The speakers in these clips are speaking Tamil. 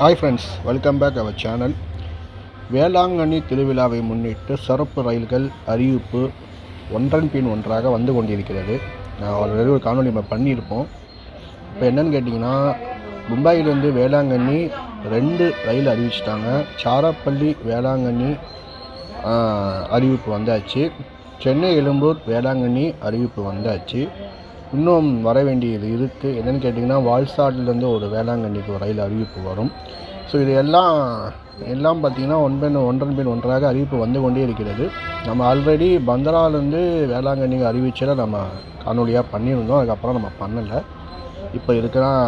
Hi friends welcome back our channel Velankanni திருவிழாவை முன்னிட்டு சிறப்பு ரயில்கள் அறிவிப்பு ஒன்றன் பின் ஒன்றாக வந்து கொண்டிருக்கிறது. நான் ஆல்ரெடி ஒரு காணொலி நம்ம பண்ணியிருப்போம். இப்போ என்னன்னு கேட்டிங்கன்னா மும்பையிலேருந்து வேளாங்கண்ணி ரெண்டு ரயில் அறிவிச்சிட்டாங்க. சாரப்பள்ளி வேளாங்கண்ணி அறிவிப்பு வந்தாச்சு. சென்னை எழும்பூர் வேளாங்கண்ணி அறிவிப்பு வந்தாச்சு. இன்னும் வர வேண்டியது இருக்குது என்னென்னு கேட்டிங்கன்னா வால்சாட்லேருந்து ஒரு வேளாங்கண்ணிக்கு ஒரு ரயில் அறிவிப்பு வரும். ஸோ இது எல்லாம் எல்லாம் பார்த்திங்கன்னா பெண் ஒன்றன் பின் ஒன்றாக அறிவிப்பு வந்து கொண்டே இருக்கிறது. நம்ம ஆல்ரெடி பந்தராலேருந்து வேளாங்கண்ணிக்கு அறிவிச்சதை நம்ம காணொலியாக பண்ணியிருந்தோம். அதுக்கப்புறம் நம்ம பண்ணலை. இப்போ இதுக்கெல்லாம்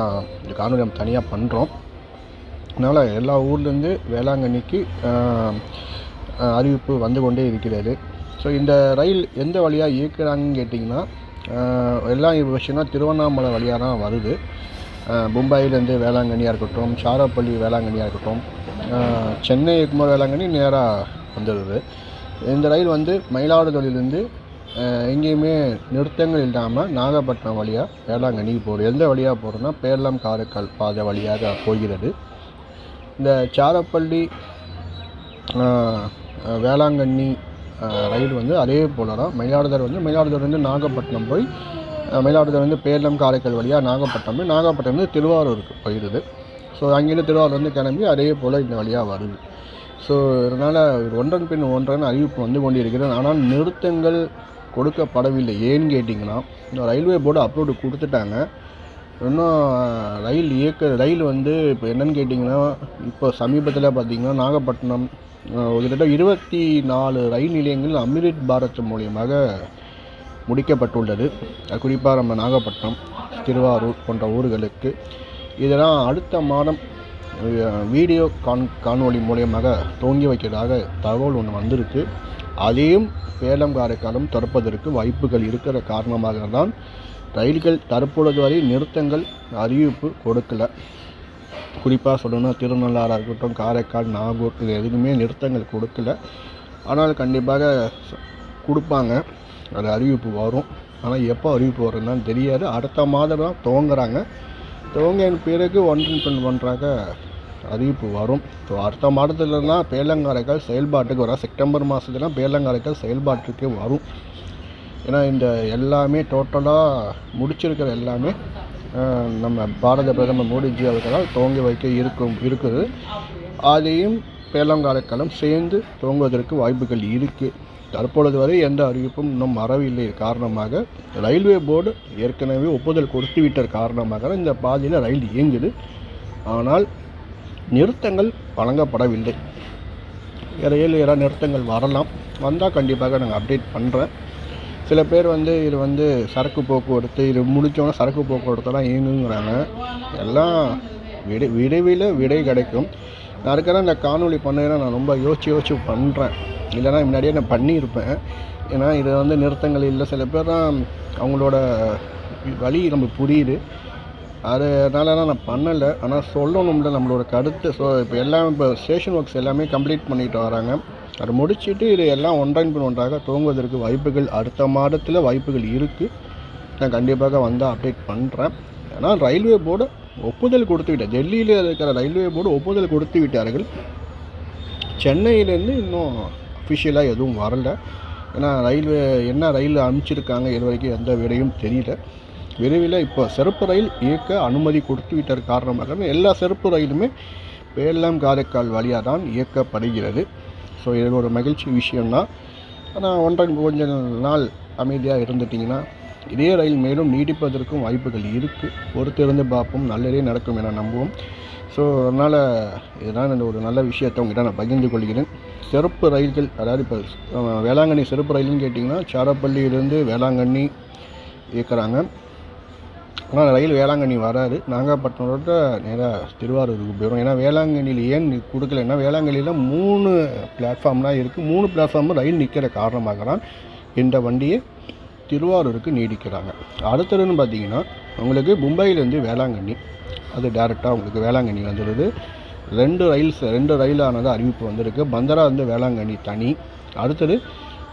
இந்த காணொலி நம்ம தனியாக பண்ணுறோம் அதனால் எல்லா ஊர்லேருந்து வேளாங்கண்ணிக்கு அறிவிப்பு வந்து கொண்டே இருக்கிறது. ஸோ இந்த ரயில் எந்த வழியாக இயக்குறாங்கன்னு கேட்டிங்கன்னா எல்லா எல்லாம் விஷயம்னா திருவண்ணாமலை வழியாக தான் வருது. மும்பாயிலேருந்து வேளாங்கண்ணியாக இருக்கட்டும் சாரப்பள்ளி வேளாங்கண்ணியாக இருக்கட்டும் சென்னை எக்மோர் வேளாங்கண்ணி நேராக வந்துடுது இந்த ரயில் வந்து மயிலாடுதுறையிலேருந்து எங்கேயுமே நிறுத்தங்கள் இல்லாமல் நாகப்பட்டினம் வழியாக வேளாங்கண்ணிக்கு போகுது. எந்த வழியாக போகிறோன்னா பேரளம் காரைக்கால் பாதை வழியாக போகிறது. இந்த சாரப்பள்ளி வேளாங்கண்ணி ரைடு ரயில் வந்து அதே போல தான் மயிலாடுதுறை வந்து மயிலாடுதுறைலேருந்து நாகப்பட்டினம் போய் மயிலாடுதுறைலேருந்து மயிலாடுதுறை வந்து பேரளம் காரைக்கால் வழியாக நாகப்பட்டினம் போய் நாகப்பட்டினம் வந்து திருவாரூருக்கு போயிடுது ஸோ அங்கேருந்து திருவாரூர் வந்து கிளம்பி அதே போல் இந்த வழியாக வருது. ஸோ இதனால் ஒன்றன் பின் ஒன்றன் அறிவிப்பு வந்து கொண்டிருக்கிறது. ஆனால் நிறுத்தங்கள் கொடுக்கப்படவில்லை. ஏன்னு கேட்டிங்கன்னா இந்த ரயில்வே போர்டு அப்லோடு கொடுத்துட்டாங்க. இன்னும் ரயில் இயக்க ரயில் வந்து இப்போ என்னன்னு கேட்டிங்கன்னா இப்போ சமீபத்தில் பார்த்திங்கன்னா நாகப்பட்டினம் கிட்டத்தட்ட இருபத்தி நாலு ரயில் நிலையங்கள் அமிர்த் பாரத் மூலியமாக முடிக்கப்பட்டுள்ளது. குறிப்பாக நம்ம நாகப்பட்டினம் திருவாரூர் போன்ற ஊர்களுக்கு. இதெல்லாம் அடுத்த மாதம் வீடியோ கான் காணொளி மூலியமாக துவங்கி வைக்கிறதாக தகவல் ஒன்று வந்திருக்கு. அதையும் சேலம் காரைக்காலம் திறப்பதற்கு வாய்ப்புகள் இருக்கிற காரணமாக தான் ரயில்கள் தற்பொழுது வரை நிறுத்தங்கள் அறிவிப்பு கொடுக்கல. குறிப்பாக சொல்லணும்னா திருநள்ளாறாக இருக்கட்டும் காரைக்கால் நாகூர் இது எதுக்குமே நிறுத்தங்கள் கொடுக்கல. ஆனால் கண்டிப்பாக கொடுப்பாங்க. அது அறிவிப்பு வரும். ஆனால் எப்போ அறிவிப்பு வரும்னு தெரியாது. அடுத்த மாதம் தான் துவங்குறாங்க. துவங்கின பிறகு ஒன்றின் பின் ஒன்றாக அறிவிப்பு வரும். ஸோ அடுத்த மாதத்துலலாம் பேலங்காரைக்கால் செயல்பாட்டுக்கு வரும். செப்டம்பர் மாதத்துலாம் பேலங்காரைக்கால் செயல்பாட்டுக்கு வரும். ஏன்னா இந்த எல்லாமே டோட்டலாக முடிச்சிருக்கிற எல்லாமே நம்ம பாரத பிரதமர் மோடிஜி அவர்களால் துவங்கி வைக்க இருக்கும் இருக்குது. அதையும் பேலங்காரைக்காலம் சேர்ந்து துவங்குவதற்கு வாய்ப்புகள் இருக்குது தற்பொழுது வரை எந்த அறிவிப்பும் இன்னும் வரவில்லை. காரணமாக ரயில்வே போர்டு ஏற்கனவே ஒப்புதல் கொடுத்து விட்ட காரணமாக தான் இந்த பாதையில் ரயில் இயங்குது. ஆனால் நிறுத்தங்கள் வழங்கப்படவில்லை. இடையில் ஏழு நிறுத்தங்கள் வரலாம். வந்தால் கண்டிப்பாக நாங்கள் அப்டேட் பண்ணுறேன் சில பேர் வந்து இது வந்து சரக்கு போக்குவரத்து இது முடித்தோன்னே சரக்கு போக்குவரத்துலாம் இயங்குங்கிறாங்க. எல்லாம் விடை விரைவில் விடை கிடைக்கும். நான் இருக்கிற இந்த காணொளி பண்ணேன்னா நான் ரொம்ப யோசிச்சு யோசிச்சு பண்ணுறேன் இல்லைன்னா முன்னாடியே நான் பண்ணியிருப்பேன். ஏன்னா இது வந்து நிறுத்தங்கள் இல்லை. சில பேர் தான் அவங்களோட வழி நமக்கு புரியுது. அதனால நான் பண்ணலை. ஆனால் சொல்லணும்ல நம்மளோட கருத்து. ஸோ இப்போ எல்லாம் இப்போ ஸ்டேஷன் ஒர்க்ஸ் எல்லாமே கம்ப்ளீட் பண்ணிட்டு வராங்க. அதை முடிச்சுட்டு இது எல்லாம் ஒன்றன் பின் ஒன்றாக துவங்குவதற்கு வாய்ப்புகள் அடுத்த மாதத்தில் வாய்ப்புகள் இருக்குது நான் கண்டிப்பாக வந்து அப்டேட் பண்ணுறேன் ஏன்னா ரயில்வே போர்டு ஒப்புதல் கொடுத்து விட்டார் டெல்லியில் இருக்கிற ரயில்வே போர்டு ஒப்புதல் கொடுத்து விட்டார்கள் சென்னையிலேருந்து இன்னும் அஃபிஷியலாக எதுவும் வரல. ஏன்னா ரயில்வே என்ன ரயில் அனுப்பிச்சிருக்காங்க இது வரைக்கும் எந்த விடையும் தெரியல. விரைவில் இப்போ சிறப்பு ரயில் இயக்க அனுமதி கொடுத்து விட்டார் காரணமாக எல்லா சிறப்பு ரயிலுமே பேரளம் காரைக்கால் வழியாக தான் இயக்கப்படுகிறது. ஸோ இது ஒரு மகிழ்ச்சி விஷயம்தான் ஆனால் ஒன்றரை கொஞ்ச நாள் அமைதியாக இருந்துட்டிங்கன்னா இதே ரயில் மேலும் நீடிப்பதற்கும் வாய்ப்புகள் இருக்குது பொறுத்திருந்து பார்ப்போம். நல்லதே நடக்கும் என நம்புவோம். ஸோ அதனால் இதுதான் இந்த ஒரு நல்ல விஷயத்தை உங்கள்கிட்ட நான் பகிர்ந்து கொள்கிறேன். சிறப்பு ரயில்கள் அதாவது இப்போ வேளாங்கண்ணி சிறப்பு ரயில்னு கேட்டிங்கன்னா சாரப்பள்ளியிலேருந்து வேளாங்கண்ணி இயக்குறாங்க. ஆனால் ரயில் வேளாங்கண்ணி வராது. நாகப்பட்டினத்தோட நேராக திருவாரூருக்கு போயிடும் ஏன்னா வேளாங்கண்ணியில் ஏன் கொடுக்கலன்னா வேளாங்கண்ணியில் மூணு பிளாட்ஃபார்ம்லாம் இருக்குது மூணு பிளாட்ஃபார்மும் ரயில் நிற்கிற காரணமாக தான் இந்த வண்டியை திருவாரூருக்கு நீடிக்கிறாங்க. அடுத்ததுன்னு பார்த்தீங்கன்னா உங்களுக்கு மும்பையிலேருந்து வேளாங்கண்ணி அது டேரெக்டாக உங்களுக்கு வேளாங்கண்ணி வந்துடுது ரெண்டு ரயில்ஸ் ரெண்டு ரயிலானது அறிவிப்பு வந்திருக்கு. பந்தரா வந்து வேளாங்கண்ணி தனி. அடுத்தது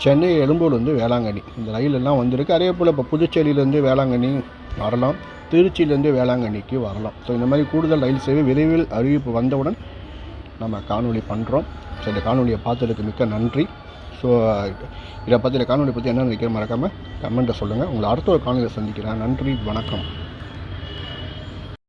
சென்னை எழும்பூர் வந்து வேளாங்கண்ணி. இந்த ரயில் எல்லாம் வந்திருக்கு. அதே போல் இப்போ புதுச்சேரியிலேருந்து வேளாங்கண்ணி வரலாம். திருச்சியிலேருந்து வேளாங்கண்ணிக்கு வரலாம். ஸோ இந்த மாதிரி கூடுதல் ரயில் சேவை விரைவில் அறிவிப்பு வந்தவுடன் நம்ம காணொளி பண்ணுறோம் ஸோ இந்த காணொலியை பார்த்ததுக்கு மிக்க நன்றி. ஸோ இதை பற்றி இந்த காணொலி பற்றி என்ன நினைக்கிற மறக்காமல் கமெண்ட்டை சொல்லுங்கள் உங்களை அடுத்த ஒரு காணொலியை சந்திக்கிறேன். நன்றி வணக்கம்.